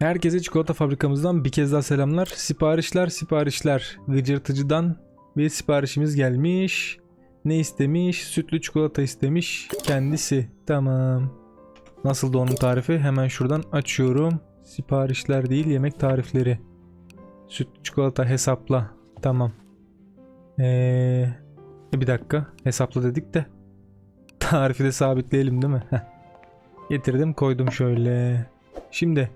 Herkese çikolata fabrikamızdan bir kez daha selamlar. Siparişler siparişler. Gıcırtıcıdan bir siparişimiz gelmiş. Ne istemiş? Sütlü çikolata istemiş. Kendisi. Tamam. Nasıl da onun tarifi? Hemen şuradan açıyorum. Siparişler değil yemek tarifleri. Sütlü çikolata hesapla. Tamam. Ee, bir dakika. Hesapla dedik de. Tarifi de sabitleyelim değil mi? Getirdim koydum şöyle. Şimdi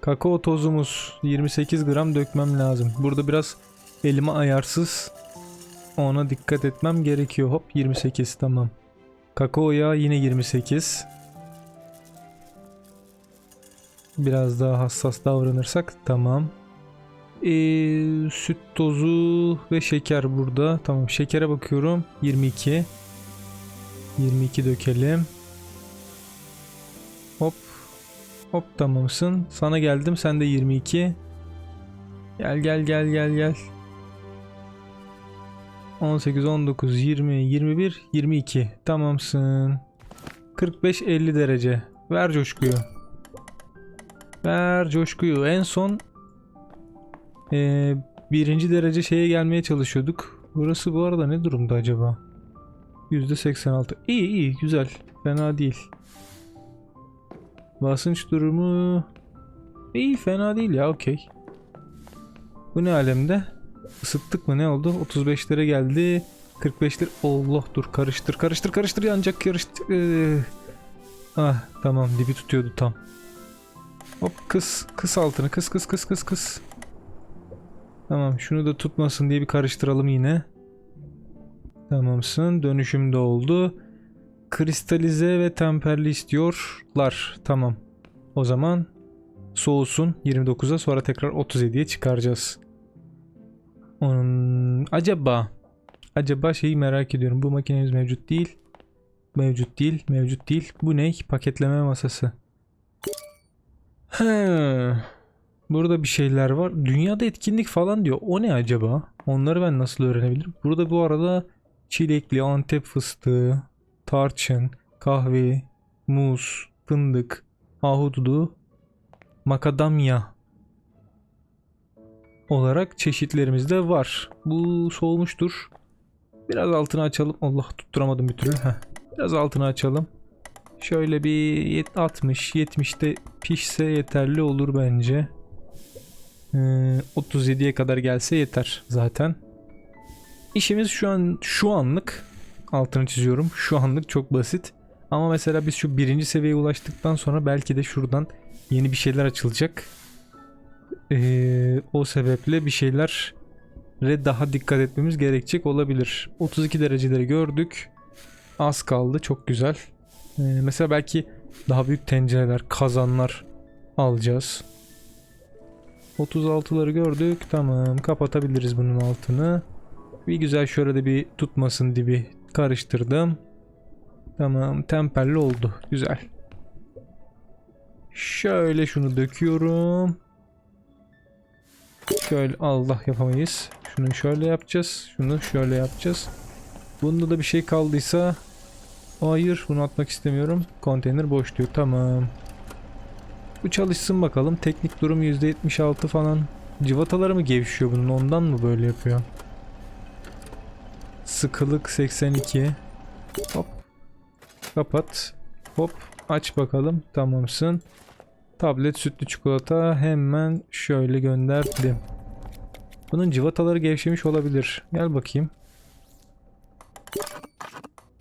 kakao tozumuz 28 gram dökmem lazım. Burada biraz elime ayarsız. Ona dikkat etmem gerekiyor. Hop 28 tamam. Kakao yağı yine 28. Biraz daha hassas davranırsak tamam. Ee, süt tozu ve şeker burada. Tamam şekere bakıyorum. 22. 22 dökelim. Hop. Hop tamamsın. Sana geldim. Sen de 22. Gel gel gel gel gel. 18, 19, 20, 21, 22. Tamamsın. 45, 50 derece. Ver coşkuyu. Ver coşkuyu. En son eee, birinci derece şeye gelmeye çalışıyorduk. Burası bu arada ne durumda acaba? %86. İyi iyi güzel. Fena değil. Basınç durumu iyi fena değil ya okey. Bu ne alemde? Isıttık mı ne oldu? 35'lere geldi. 45'ler Allah dur karıştır karıştır karıştır yanacak karıştır. Ee, Ah tamam dibi tutuyordu tam. Hop kıs kıs altını kıs kıs kıs kıs kıs. Tamam şunu da tutmasın diye bir karıştıralım yine. Tamamsın dönüşüm de oldu. Kristalize ve temperli istiyorlar. Tamam. O zaman soğusun 29'a sonra tekrar 37'ye çıkaracağız. Onun acaba acaba şeyi merak ediyorum. Bu makinemiz mevcut değil. Mevcut değil, mevcut değil. Bu ne? Paketleme masası. He. Burada bir şeyler var. Dünyada etkinlik falan diyor. O ne acaba? Onları ben nasıl öğrenebilirim? Burada bu arada çilekli, antep fıstığı, tarçın, kahve, muz, fındık, ahududu, makadamya olarak çeşitlerimiz de var. Bu soğumuştur. Biraz altını açalım. Allah tutturamadım bir türlü. Heh. Biraz altını açalım. Şöyle bir yet- 60 70'te pişse yeterli olur bence. Ee, 37'ye kadar gelse yeter zaten. İşimiz şu an şu anlık altını çiziyorum. Şu anlık çok basit. Ama mesela biz şu birinci seviyeye ulaştıktan sonra belki de şuradan yeni bir şeyler açılacak. Ee, o sebeple bir şeyler daha dikkat etmemiz gerekecek olabilir. 32 dereceleri gördük. Az kaldı. Çok güzel. Ee, mesela belki daha büyük tencereler, kazanlar alacağız. 36'ları gördük. Tamam. Kapatabiliriz bunun altını. Bir güzel şöyle de bir tutmasın dibi karıştırdım. Tamam. Temperli oldu. Güzel. Şöyle şunu döküyorum. Şöyle Allah yapamayız. Şunu şöyle yapacağız. Şunu şöyle yapacağız. Bunda da bir şey kaldıysa Hayır bunu atmak istemiyorum. Konteyner boş diyor. Tamam. Bu çalışsın bakalım. Teknik durum %76 falan. Civataları mı gevşiyor bunun ondan mı böyle yapıyor? Sıkılık 82. Hop. Kapat. Hop. Aç bakalım. Tamamsın. Tablet sütlü çikolata hemen şöyle gönderdim. Bunun civataları gevşemiş olabilir. Gel bakayım.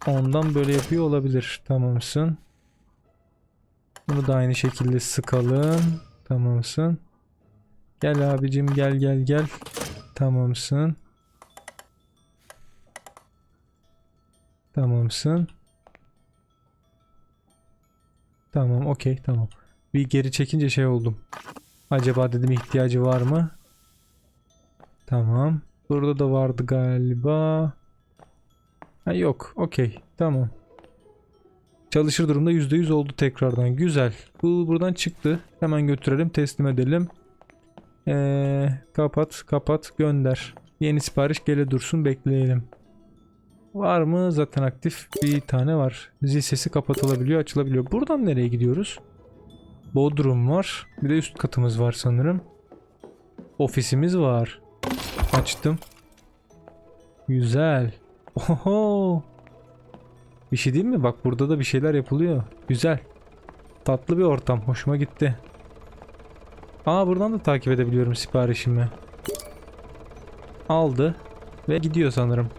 Ondan böyle yapıyor olabilir. Tamamsın. Bunu da aynı şekilde sıkalım. Tamamsın. Gel abicim gel gel gel. Tamamsın. Tamamsın. Tamam okey tamam. Bir geri çekince şey oldum. Acaba dedim ihtiyacı var mı? Tamam. Burada da vardı galiba. Ha, yok. Okey. Tamam. Çalışır durumda %100 oldu tekrardan. Güzel. Bu buradan çıktı. Hemen götürelim. Teslim edelim. Ee, kapat. Kapat. Gönder. Yeni sipariş gele dursun. Bekleyelim. Var mı? Zaten aktif bir tane var. Zil sesi kapatılabiliyor. Açılabiliyor. Buradan nereye gidiyoruz? Bodrum var. Bir de üst katımız var sanırım. Ofisimiz var. Açtım. Güzel. Oho. Bir şey değil mi? Bak burada da bir şeyler yapılıyor. Güzel. Tatlı bir ortam. Hoşuma gitti. Aa buradan da takip edebiliyorum siparişimi. Aldı. Ve gidiyor sanırım.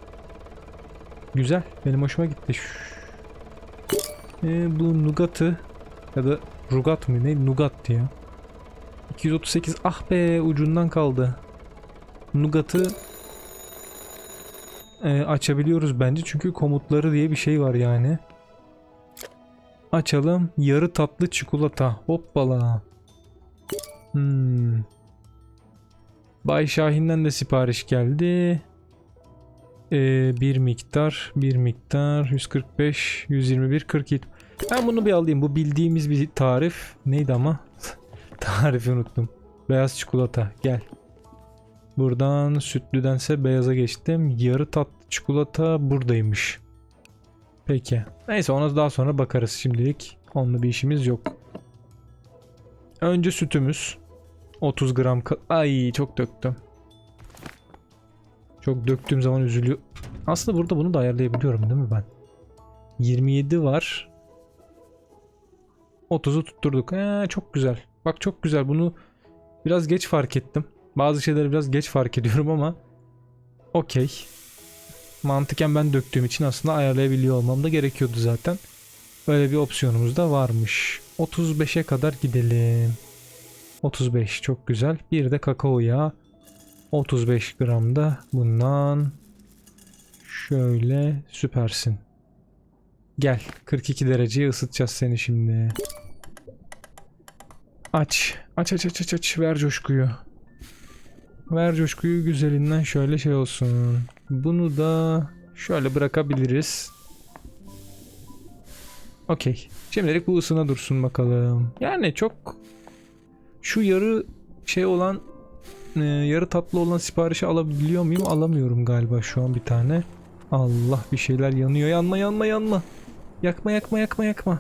Güzel. Benim hoşuma gitti. Ee, bu Nugat'ı ya da Rugat mı ne? Nugat diyor. 238 ah be ucundan kaldı. Nugat'ı e, açabiliyoruz bence çünkü komutları diye bir şey var yani. Açalım. Yarı tatlı çikolata. Hoppala. Hmm. Bay Şahin'den de sipariş geldi. Ee, bir miktar, bir miktar, 145, 121, 47. Ben bunu bir alayım. Bu bildiğimiz bir tarif. Neydi ama? Tarifi unuttum. Beyaz çikolata. Gel. Buradan sütlüdense beyaza geçtim. Yarı tatlı çikolata buradaymış. Peki. Neyse ona daha sonra bakarız şimdilik. Onunla bir işimiz yok. Önce sütümüz. 30 gram. Ay çok döktüm. Çok döktüğüm zaman üzülüyor. Aslında burada bunu da ayarlayabiliyorum değil mi ben? 27 var. 30'u tutturduk. Ee, çok güzel. Bak çok güzel. Bunu biraz geç fark ettim. Bazı şeyleri biraz geç fark ediyorum ama okey. Mantıken ben döktüğüm için aslında ayarlayabiliyor olmam da gerekiyordu zaten. Böyle bir opsiyonumuz da varmış. 35'e kadar gidelim. 35 çok güzel. Bir de kakao yağı. 35 gram da bundan. Şöyle süpersin. Gel 42 dereceye ısıtacağız seni şimdi. Aç. Aç aç aç aç aç. Ver coşkuyu. Ver coşkuyu güzelinden şöyle şey olsun. Bunu da şöyle bırakabiliriz. Okey. Şimdilik bu ısına dursun bakalım. Yani çok şu yarı şey olan e, yarı tatlı olan siparişi alabiliyor muyum? Alamıyorum galiba şu an bir tane. Allah bir şeyler yanıyor. Yanma yanma yanma. Yakma yakma yakma yakma.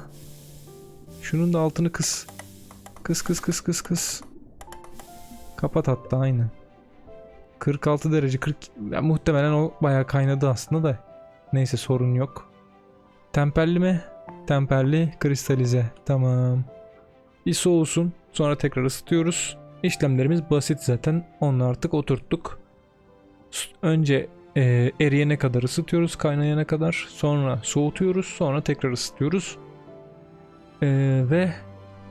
Şunun da altını kıs. Kıs kıs kıs kıs kıs. Kapat hatta aynen. 46 derece 40 ya, muhtemelen o bayağı kaynadı aslında da. Neyse sorun yok. Temperli mi? Temperli kristalize. Tamam. Bir soğusun. Sonra tekrar ısıtıyoruz. İşlemlerimiz basit zaten. Onu artık oturttuk. Önce e, eriyene kadar ısıtıyoruz. Kaynayana kadar. Sonra soğutuyoruz. Sonra tekrar ısıtıyoruz. E, ve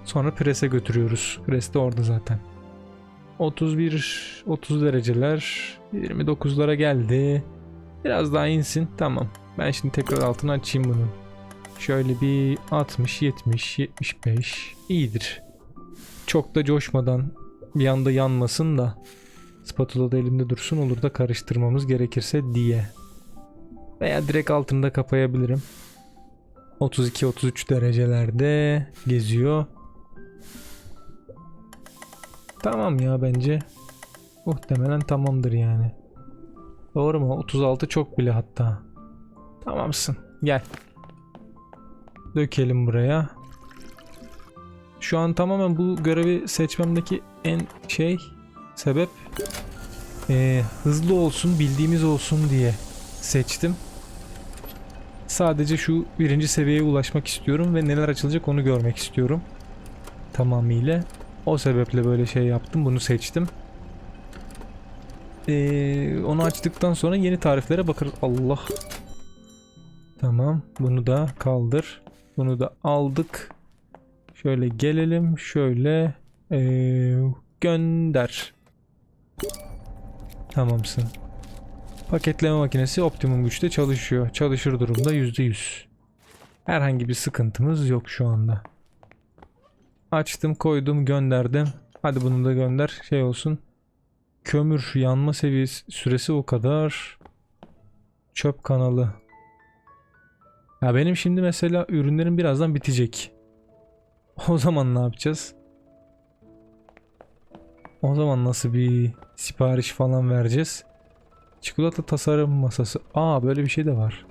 sonra prese götürüyoruz. Pres de orada zaten. 31 30 dereceler 29'lara geldi. Biraz daha insin. Tamam. Ben şimdi tekrar altını açayım bunun. Şöyle bir 60 70 75 iyidir. Çok da coşmadan bir anda yanmasın da spatula da elimde dursun olur da karıştırmamız gerekirse diye. Veya direkt altında kapayabilirim. 32-33 derecelerde geziyor. Tamam ya bence. Muhtemelen tamamdır yani. Doğru mu? 36 çok bile hatta. Tamamsın. Gel. Dökelim buraya. Şu an tamamen bu görevi seçmemdeki en şey sebep eee, hızlı olsun bildiğimiz olsun diye seçtim. Sadece şu birinci seviyeye ulaşmak istiyorum ve neler açılacak onu görmek istiyorum. Tamamıyla. O sebeple böyle şey yaptım. Bunu seçtim. Ee, onu açtıktan sonra yeni tariflere bakarız. Allah. Tamam. Bunu da kaldır. Bunu da aldık. Şöyle gelelim. Şöyle ee, gönder. Tamamsın. Paketleme makinesi optimum güçte çalışıyor. Çalışır durumda %100. Herhangi bir sıkıntımız yok şu anda. Açtım, koydum, gönderdim. Hadi bunu da gönder. Şey olsun. Kömür yanma seviyesi süresi o kadar. Çöp kanalı. Ya benim şimdi mesela ürünlerim birazdan bitecek. O zaman ne yapacağız? O zaman nasıl bir sipariş falan vereceğiz? Çikolata tasarım masası. Aa böyle bir şey de var.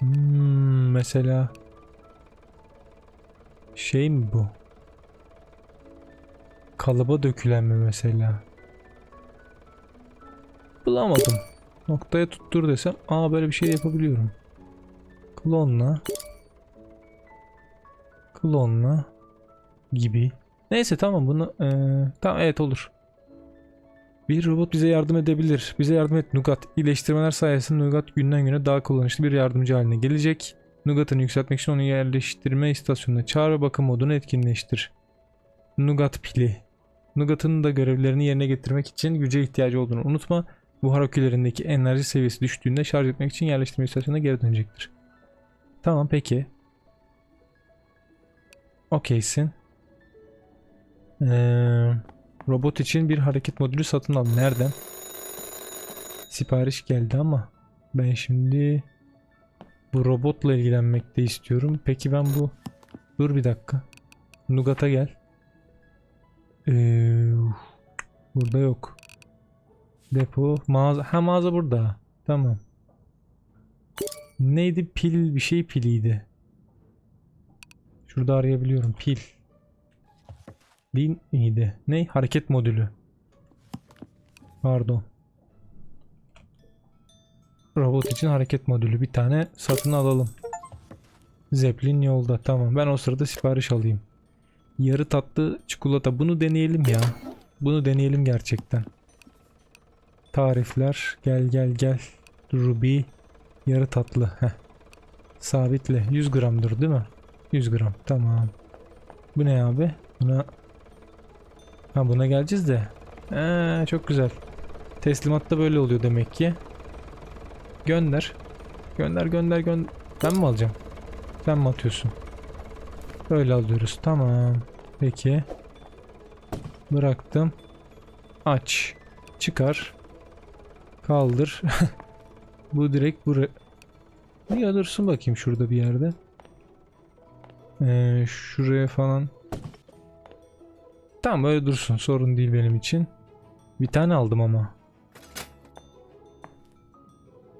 Hmm, mesela Şey mi bu? Kalıba dökülen mi mesela? Bulamadım. Noktaya tuttur desem aa böyle bir şey yapabiliyorum. Klonla. Klonla. Gibi. Neyse tamam bunu eee, tamam evet olur. Bir robot bize yardım edebilir. Bize yardım et Nugat. İyileştirmeler sayesinde Nugat günden güne daha kullanışlı bir yardımcı haline gelecek. Nugat'ını yükseltmek için onu yerleştirme istasyonuna çağır ve bakım modunu etkinleştir. Nugat pili. Nugat'ın da görevlerini yerine getirmek için güce ihtiyacı olduğunu unutma. Buhar akülerindeki enerji seviyesi düştüğünde şarj etmek için yerleştirme istasyonuna geri dönecektir. Tamam peki. Okeysin. Ee, robot için bir hareket modülü satın al. Nereden? Sipariş geldi ama ben şimdi bu robotla ilgilenmek de istiyorum. Peki ben bu... Dur bir dakika. Nugat'a gel. Ee, burada yok. Depo, mağaza. Ha mağaza burada. Tamam. Neydi? Pil bir şey piliydi. Şurada arayabiliyorum. Pil. Bin miydi? Ne? Hareket modülü. Pardon. Robot için hareket modülü. Bir tane satın alalım. Zeppelin yolda. Tamam. Ben o sırada sipariş alayım. Yarı tatlı çikolata. Bunu deneyelim ya. Bunu deneyelim gerçekten. Tarifler. Gel gel gel. Ruby. Yarı tatlı. Heh. Sabitle. 100 gramdır değil mi? 100 gram. Tamam. Bu ne abi? Buna Ha buna geleceğiz de. Ee, çok güzel. Teslimatta böyle oluyor demek ki. Gönder. Gönder gönder gönder. Ben mi alacağım? Sen mi atıyorsun? Öyle alıyoruz. Tamam. Peki. Bıraktım. Aç. Çıkar. Kaldır. Bu direkt buraya. Niye dursun bakayım şurada bir yerde. Ee, şuraya falan. Tamam öyle dursun. Sorun değil benim için. Bir tane aldım ama.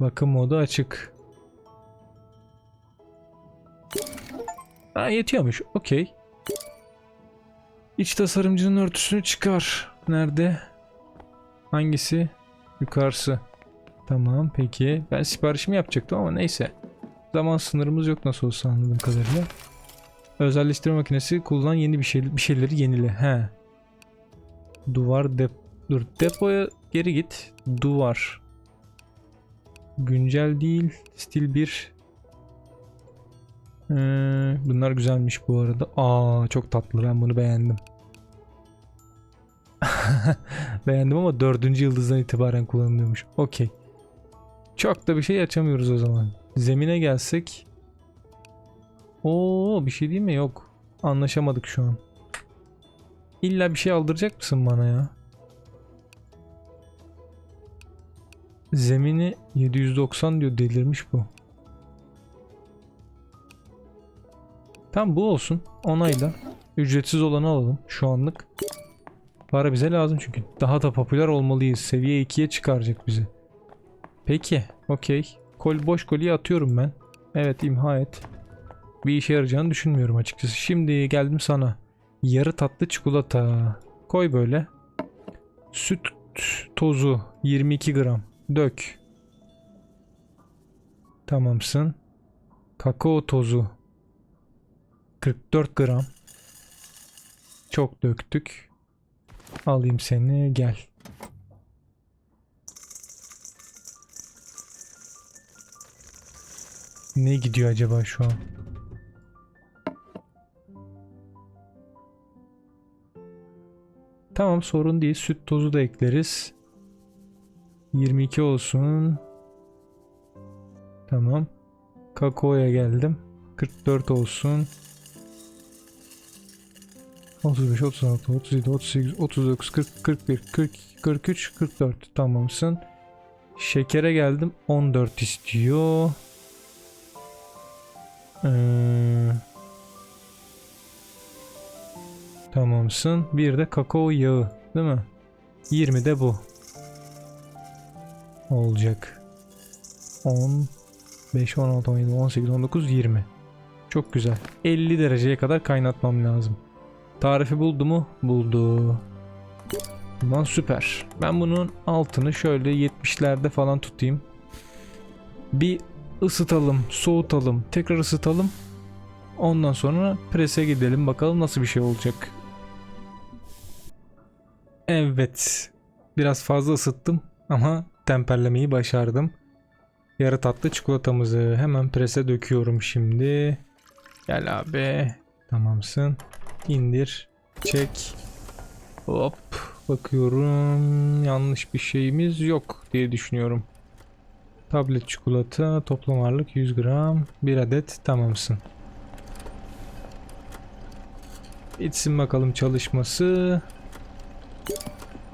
Bakım modu açık. Ha yetiyormuş. Okey. İç tasarımcının örtüsünü çıkar. Nerede? Hangisi? Yukarısı. Tamam peki. Ben siparişimi yapacaktım ama neyse. Zaman sınırımız yok nasıl olsa anladığım kadarıyla. Özelleştirme makinesi kullan yeni bir şey bir şeyleri yenile. He. Duvar dep dur depoya geri git. Duvar. Güncel değil. Stil 1. Ee, bunlar güzelmiş bu arada. Aa çok tatlı. Ben bunu beğendim. beğendim ama dördüncü yıldızdan itibaren kullanılıyormuş. Okey. Çok da bir şey açamıyoruz o zaman. Zemine gelsek. Oo bir şey değil mi? Yok. Anlaşamadık şu an. İlla bir şey aldıracak mısın bana ya? Zemini 790 diyor delirmiş bu. Tam bu olsun. Onayla. Ücretsiz olanı alalım şu anlık. Para bize lazım çünkü. Daha da popüler olmalıyız. Seviye 2'ye çıkaracak bizi. Peki. Okey. Kol, boş kolyeyi atıyorum ben. Evet imha et. Bir işe yarayacağını düşünmüyorum açıkçası. Şimdi geldim sana. Yarı tatlı çikolata. Koy böyle. Süt tozu 22 gram. Dök. Tamamsın. Kakao tozu 44 gram. Çok döktük. Alayım seni gel. Ne gidiyor acaba şu an? Tamam sorun değil. Süt tozu da ekleriz. 22 olsun. Tamam. Kakaoya geldim. 44 olsun. 35, 36, 37, 38, 39, 40, 41, 40, 43, 44 tamamsın. Şekere geldim. 14 istiyor. Ee, tamamsın. Bir de kakao yağı değil mi? 20 de bu. Olacak. 10, 5, 16, 17, 18, 19, 20. Çok güzel. 50 dereceye kadar kaynatmam lazım. Tarifi buldu mu? Buldu. Aman süper. Ben bunun altını şöyle 70'lerde falan tutayım. Bir ısıtalım, soğutalım, tekrar ısıtalım. Ondan sonra prese gidelim bakalım nasıl bir şey olacak. Evet. Biraz fazla ısıttım ama temperlemeyi başardım. Yarı tatlı çikolatamızı hemen prese döküyorum şimdi. Gel abi. Tamamsın. İndir. Çek. Hop. Bakıyorum. Yanlış bir şeyimiz yok diye düşünüyorum. Tablet çikolata toplam ağırlık 100 gram. Bir adet tamamsın. Bitsin bakalım çalışması.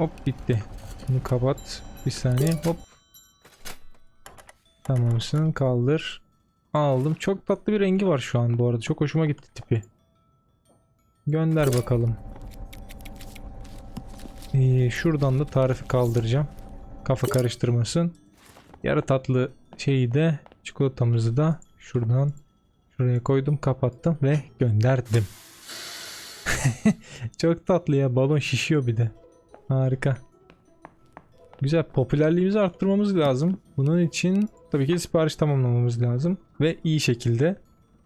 Hop bitti. Bunu kapat. Bir saniye. Hop. Tamamsın. Kaldır. Aldım. Çok tatlı bir rengi var şu an bu arada. Çok hoşuma gitti tipi. Gönder bakalım. Ee, şuradan da tarifi kaldıracağım. Kafa karıştırmasın. Yarı tatlı şeyi de çikolatamızı da şuradan şuraya koydum kapattım ve gönderdim. Çok tatlı ya balon şişiyor bir de. Harika. Güzel popülerliğimizi arttırmamız lazım. Bunun için tabii ki sipariş tamamlamamız lazım. Ve iyi şekilde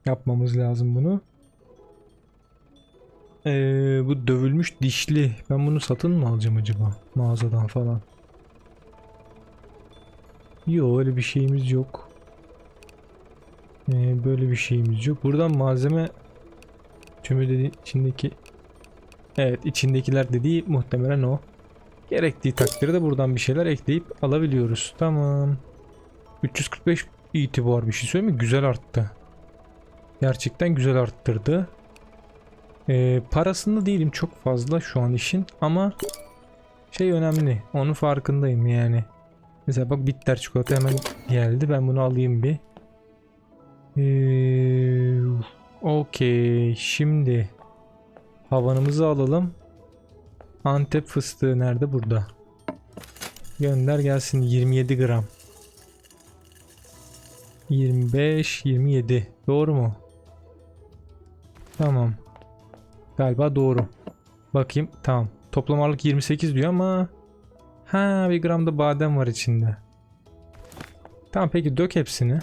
yapmamız lazım bunu. Ee, bu dövülmüş dişli. Ben bunu satın mı alacağım acaba? Mağazadan falan. Yok öyle bir şeyimiz yok. Ee, böyle bir şeyimiz yok. Buradan malzeme tümü dedi içindeki Evet içindekiler dediği muhtemelen o. Gerektiği takdirde buradan bir şeyler ekleyip alabiliyoruz. Tamam. 345 itibar bir şey söyleyeyim mi? Güzel arttı. Gerçekten güzel arttırdı. Ee, parasında değilim çok fazla şu an işin ama şey önemli. Onun farkındayım yani. Mesela bak bitter çikolata hemen geldi. Ben bunu alayım bir. Ee, Okey. Şimdi havanımızı alalım. Antep fıstığı nerede? Burada. Gönder gelsin 27 gram. 25 27. Doğru mu? Tamam. Galiba doğru. Bakayım. Tamam. Toplam ağırlık 28 diyor ama ha bir gram da badem var içinde. Tamam peki dök hepsini.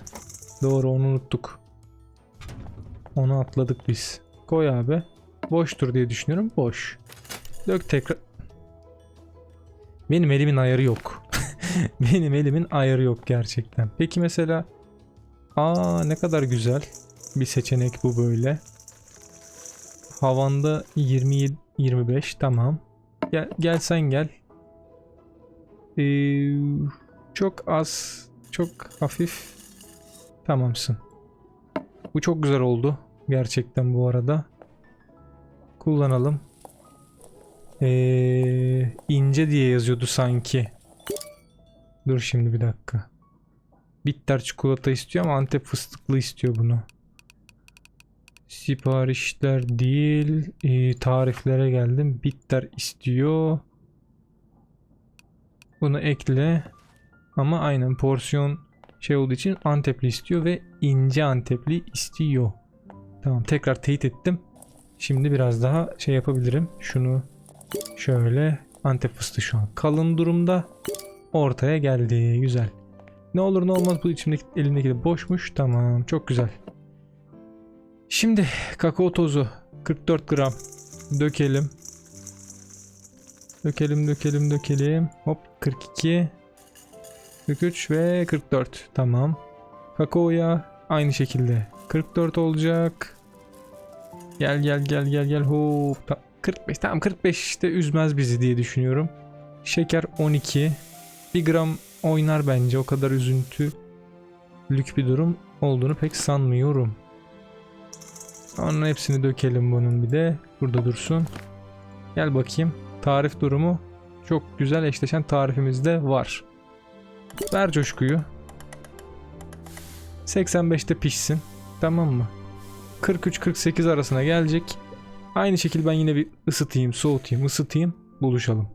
Doğru onu unuttuk. Onu atladık biz. Koy abi. Boştur diye düşünüyorum. Boş. Dök tekrar. Benim elimin ayarı yok. Benim elimin ayarı yok gerçekten. Peki mesela Aa ne kadar güzel bir seçenek bu böyle. Havanda 27 25 tamam. Gel gel sen gel. Ee, çok az, çok hafif. Tamamsın. Bu çok güzel oldu gerçekten bu arada. Kullanalım. Ee, ince diye yazıyordu sanki. Dur şimdi bir dakika. Bitter çikolata istiyor ama Antep fıstıklı istiyor bunu. Siparişler değil. ee, tariflere geldim. Bitter istiyor. Bunu ekle. Ama aynen porsiyon şey olduğu için Antepli istiyor ve ince Antepli istiyor. Tamam tekrar teyit ettim. Şimdi biraz daha şey yapabilirim. Şunu şöyle Antep fıstığı şu an kalın durumda. Ortaya geldi. Güzel. Ne olur ne olmaz bu içimdeki elimdeki de boşmuş. Tamam çok güzel. Şimdi kakao tozu 44 gram dökelim. Dökelim dökelim dökelim. Hop 42 43 ve 44 tamam. Kakaoya aynı şekilde 44 olacak. Gel gel gel gel gel hop. Ta- 45 tamam 45 işte üzmez bizi diye düşünüyorum. Şeker 12. 1 gram oynar bence o kadar üzüntülük bir durum olduğunu pek sanmıyorum. Sonra hepsini dökelim bunun bir de. Burada dursun. Gel bakayım. Tarif durumu çok güzel eşleşen tarifimiz de var. Ver coşkuyu. 85'te pişsin. Tamam mı? 43-48 arasına gelecek. Aynı şekilde ben yine bir ısıtayım, soğutayım, ısıtayım. Buluşalım.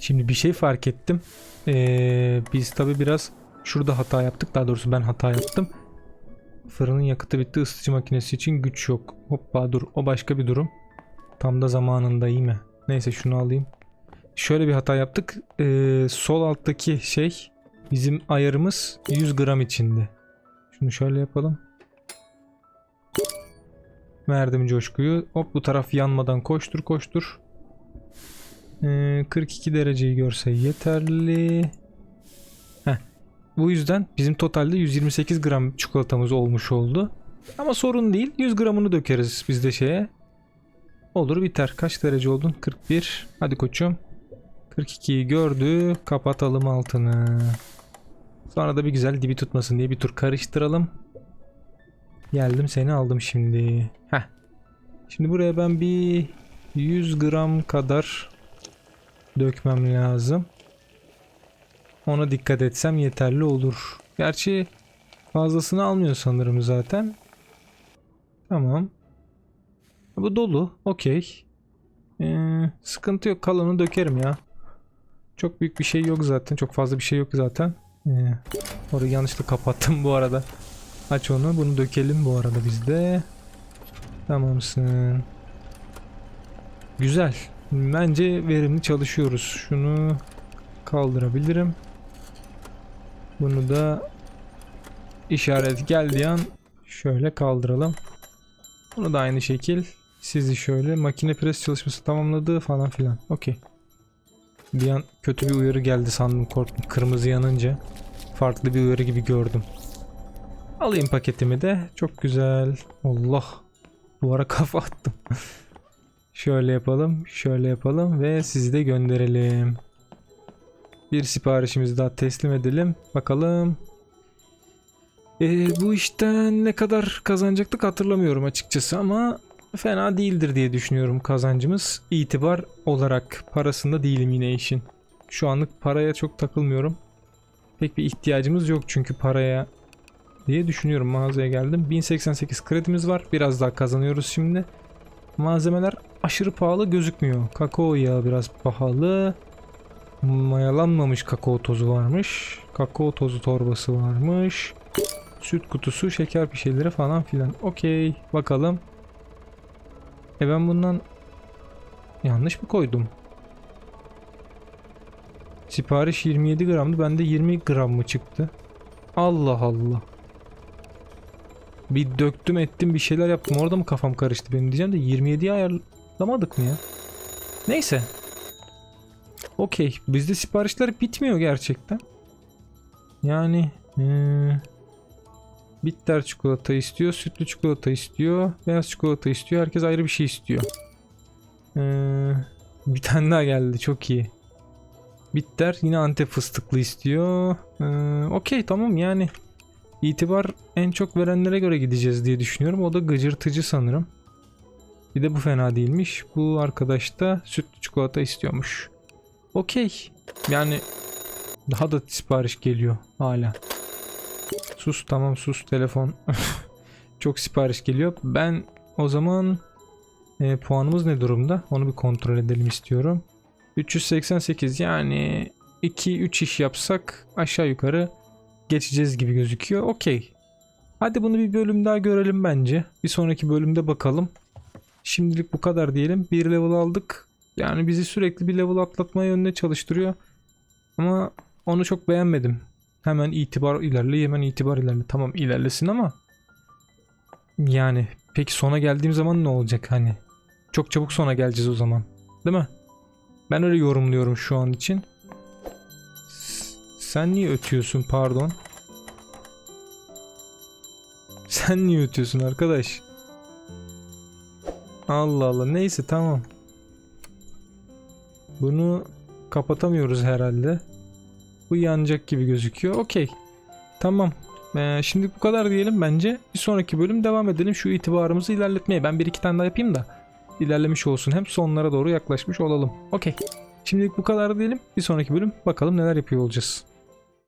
Şimdi bir şey fark ettim. Ee, biz tabi biraz şurada hata yaptık. Daha doğrusu ben hata yaptım. Fırının yakıtı bitti. Isıtıcı makinesi için güç yok. Hoppa dur. O başka bir durum. Tam da zamanında iyi mi? Neyse şunu alayım. Şöyle bir hata yaptık. Ee, sol alttaki şey bizim ayarımız 100 gram içinde. Şunu şöyle yapalım. Verdim coşkuyu. Hop bu taraf yanmadan koştur koştur. Ee, 42 dereceyi görse yeterli. Heh. Bu yüzden bizim totalde 128 gram çikolatamız olmuş oldu. Ama sorun değil. 100 gramını dökeriz biz de şeye. Olur biter. Kaç derece oldun? 41. Hadi koçum. 42'yi gördü. Kapatalım altını. Sonra da bir güzel dibi tutmasın diye bir tur karıştıralım. Geldim seni aldım şimdi. Heh. Şimdi buraya ben bir 100 gram kadar dökmem lazım. Ona dikkat etsem yeterli olur. Gerçi fazlasını almıyor sanırım zaten. Tamam. Bu dolu. Okey. Ee, sıkıntı yok. Kalanı dökerim ya. Çok büyük bir şey yok zaten. Çok fazla bir şey yok zaten. Ee, orayı yanlışlıkla kapattım bu arada. Aç onu. Bunu dökelim bu arada bizde. Tamamsın. Güzel. Bence verimli çalışıyoruz. Şunu kaldırabilirim. Bunu da işaret geldiği an şöyle kaldıralım. Bunu da aynı şekil sizi şöyle makine pres çalışması tamamladı falan filan. Okey. Bir an kötü bir uyarı geldi sandım korktum. Kırmızı yanınca farklı bir uyarı gibi gördüm. Alayım paketimi de. Çok güzel. Allah. Duvara kafa attım. şöyle yapalım. Şöyle yapalım ve sizi de gönderelim. Bir siparişimizi daha teslim edelim. Bakalım. Ee, bu işten ne kadar kazanacaktık hatırlamıyorum açıkçası ama fena değildir diye düşünüyorum kazancımız. İtibar olarak parasında değilim yine işin. Şu anlık paraya çok takılmıyorum. Pek bir ihtiyacımız yok çünkü paraya diye düşünüyorum. Mağazaya geldim. 1088 kredimiz var. Biraz daha kazanıyoruz şimdi. Malzemeler aşırı pahalı gözükmüyor. Kakao yağı biraz pahalı. Mayalanmamış kakao tozu varmış. Kakao tozu torbası varmış. Süt kutusu, şeker bir şeyleri falan filan. Okey. Bakalım. E ben bundan yanlış mı koydum? Sipariş 27 gramdı. Bende 20 gram mı çıktı? Allah Allah. Bir döktüm ettim bir şeyler yaptım. Orada mı kafam karıştı benim diyeceğim de 27'ye ayarlamadık mı ya? Neyse. Okey. Bizde siparişler bitmiyor gerçekten. Yani ee, bitter çikolata istiyor, sütlü çikolata istiyor, beyaz çikolata istiyor. Herkes ayrı bir şey istiyor. Ee, bir tane daha geldi. Çok iyi. Bitter yine antep fıstıklı istiyor. Ee, Okey tamam yani. İtibar en çok verenlere göre gideceğiz diye düşünüyorum. O da gıcırtıcı sanırım. Bir de bu fena değilmiş. Bu arkadaş da sütlü çikolata istiyormuş. Okey. Yani daha da sipariş geliyor hala. Sus tamam sus telefon. Çok sipariş geliyor. Ben o zaman e, puanımız ne durumda? Onu bir kontrol edelim istiyorum. 388 yani 2-3 iş yapsak aşağı yukarı geçeceğiz gibi gözüküyor. Okey. Hadi bunu bir bölüm daha görelim bence. Bir sonraki bölümde bakalım. Şimdilik bu kadar diyelim. Bir level aldık. Yani bizi sürekli bir level atlatmaya yönüne çalıştırıyor. Ama onu çok beğenmedim. Hemen itibar ilerle, hemen itibar ilerle. Tamam ilerlesin ama yani peki sona geldiğim zaman ne olacak hani? Çok çabuk sona geleceğiz o zaman. Değil mi? Ben öyle yorumluyorum şu an için. Sen niye ötüyorsun pardon? Sen niye ötüyorsun arkadaş? Allah Allah neyse tamam. Bunu kapatamıyoruz herhalde. Bu yanacak gibi gözüküyor. Okey. Tamam. Ee, şimdi bu kadar diyelim bence. Bir sonraki bölüm devam edelim şu itibarımızı ilerletmeye. Ben bir iki tane daha yapayım da ilerlemiş olsun. Hem sonlara doğru yaklaşmış olalım. Okey. Şimdilik bu kadar diyelim. Bir sonraki bölüm bakalım neler yapıyor olacağız.